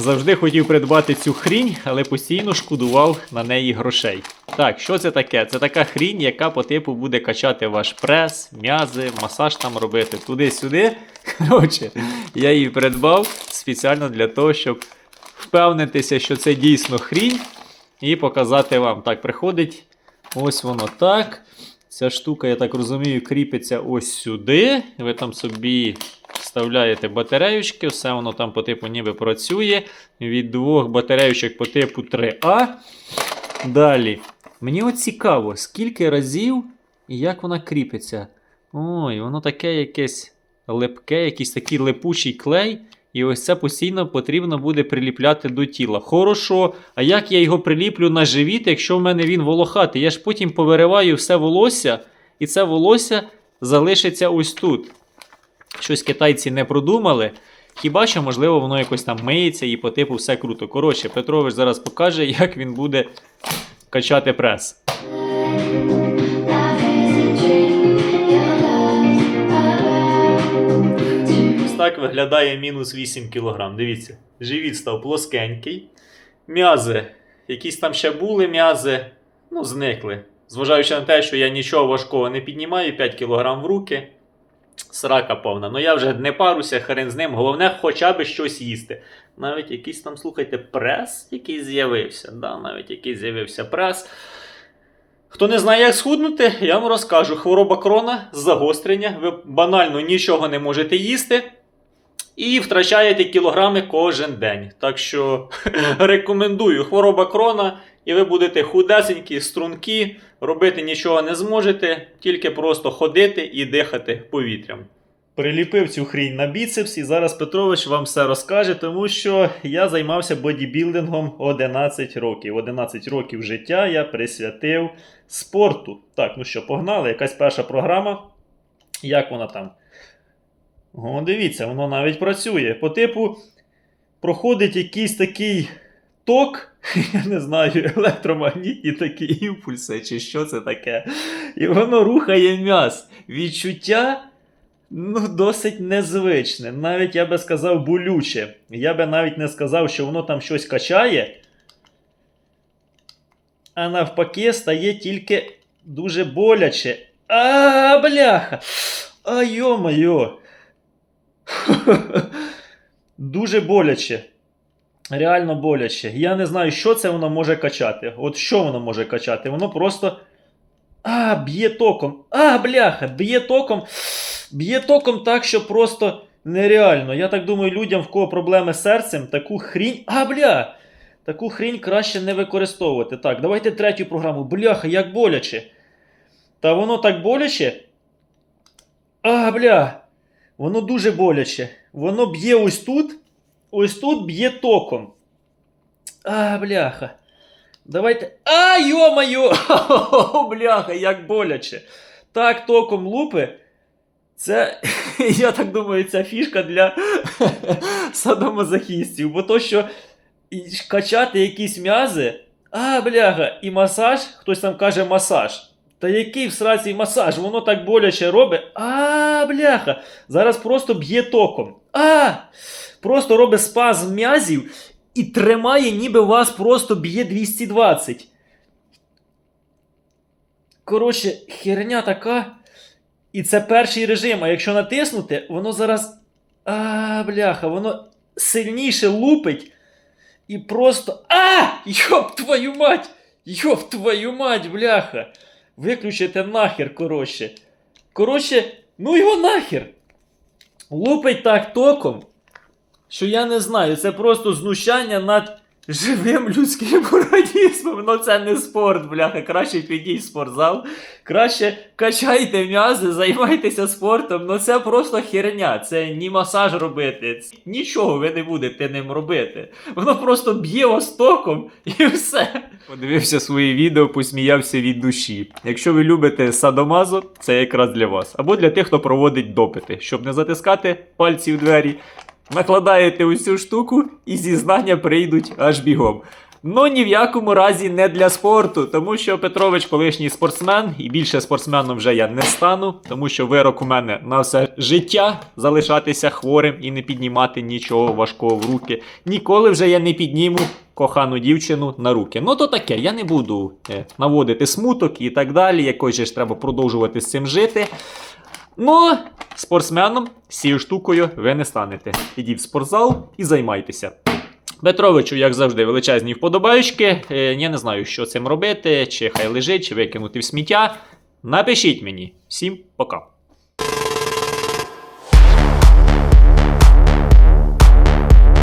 Завжди хотів придбати цю хрінь, але постійно шкодував на неї грошей. Так, що це таке? Це така хрінь, яка по типу буде качати ваш прес, м'язи, масаж там робити туди-сюди. Коротше, я її придбав спеціально для того, щоб впевнитися, що це дійсно хрінь, і показати вам. Так, приходить ось воно так. Ця штука, я так розумію, кріпиться ось сюди. Ви там собі вставляєте батареючки, все воно там по типу ніби працює. Від двох батареючок по типу 3А. Далі. Мені от цікаво, скільки разів і як вона кріпиться. Ой, воно таке якесь липке, якийсь такий липучий клей. І ось це постійно потрібно буде приліпляти до тіла. Хорошо, а як я його приліплю на живіт, якщо в мене він волохатий? Я ж потім повириваю все волосся, і це волосся залишиться ось тут. Щось китайці не продумали. Хіба що, можливо, воно якось там миється і по типу все круто. Коротше, Петрович зараз покаже, як він буде качати прес. Ось так виглядає мінус 8 кг. Дивіться, живіт став плоскенький. М'язи, якісь там ще були м'язи, ну, зникли. Зважаючи на те, що я нічого важкого не піднімаю, 5 кг в руки. Срака повна. Ну я вже не паруся, хрен з ним. Головне, хоча б щось їсти. Навіть якийсь там, слухайте, прес, який з'явився. Да, навіть якийсь з'явився прес. Хто не знає, як схуднути, я вам розкажу. Хвороба крона, загострення. Ви банально нічого не можете їсти. І втрачаєте кілограми кожен день. Так що рекомендую хвороба крона, і ви будете худесенькі, стрункі, робити нічого не зможете, тільки просто ходити і дихати повітрям. Приліпив цю хрінь на біцепс, і зараз Петрович вам все розкаже, тому що я займався бодібілдингом 11 років. 11 років життя я присвятив спорту. Так, ну що, погнали, якась перша програма. Як вона там? О, дивіться, воно навіть працює. По типу, проходить якийсь такий ток, я не знаю, електромагнітні такі імпульси, чи що це таке. І воно рухає м'яз. Відчуття. Ну, досить незвичне. Навіть я би сказав болюче. Я би навіть не сказав, що воно там щось качає. А навпаки, стає тільки дуже боляче. А, бляха! А йо-моє! Дуже боляче. Реально боляче. Я не знаю, що це воно може качати. От що воно може качати? Воно просто. А, б'є током. А, бляха, б'є током. Б'є током так, що просто нереально. Я так думаю, людям, в кого проблеми з серцем, таку хрінь. А, бля! Таку хрінь краще не використовувати. Так, давайте третю програму. Бляха, як боляче. Та воно так боляче. А, бля. Воно дуже боляче. Воно б'є ось тут. Ось тут б'є током. А, бляха. Давайте. А, йо-моє! Бляха, як боляче. Так, током лупи. Це, я так думаю, ця фішка для садомазохістів. Бо то, що качати якісь м'язи. А, бляха, і масаж, хтось там каже масаж. Та який в сраці масаж? Воно так боляче робить. А, бляха. Зараз просто б'є током. А! Просто робить спазм м'язів і тримає, ніби вас просто б'є 220. Коротше, херня така. І це перший режим. А якщо натиснути, воно зараз. А, бляха, воно сильніше лупить. І просто. А! Йоп твою мать! Йоп твою мать, бляха! Виключите нахер, коротше. Коротше, ну його нахер. Лупить так током, що я не знаю, це просто знущання над живим людським організмом. Ну це не спорт, бляха. Краще підіть в спортзал, краще качайте м'язи, займайтеся спортом. Ну це просто херня. Це ні масаж робити. Нічого ви не будете ним робити. Воно просто б'є вас і все. Подивився свої відео, посміявся від душі. Якщо ви любите садомазо, це якраз для вас. Або для тих, хто проводить допити, щоб не затискати пальці в двері. Накладаєте цю штуку і зізнання прийдуть аж бігом. Ну ні в якому разі не для спорту, тому що Петрович колишній спортсмен, і більше спортсменом вже я не стану, тому що вирок у мене на все життя залишатися хворим і не піднімати нічого важкого в руки. Ніколи вже я не підніму кохану дівчину на руки. Ну то таке, я не буду е, наводити смуток і так далі. Якось же ж треба продовжувати з цим жити. Ну, спортсменом цією штукою ви не станете. Ідіть в спортзал і займайтеся. Петровичу, як завжди, величезні вподобаючки. Е, Я не знаю, що цим робити, чи хай лежить, чи викинути в сміття. Напишіть мені. Всім пока.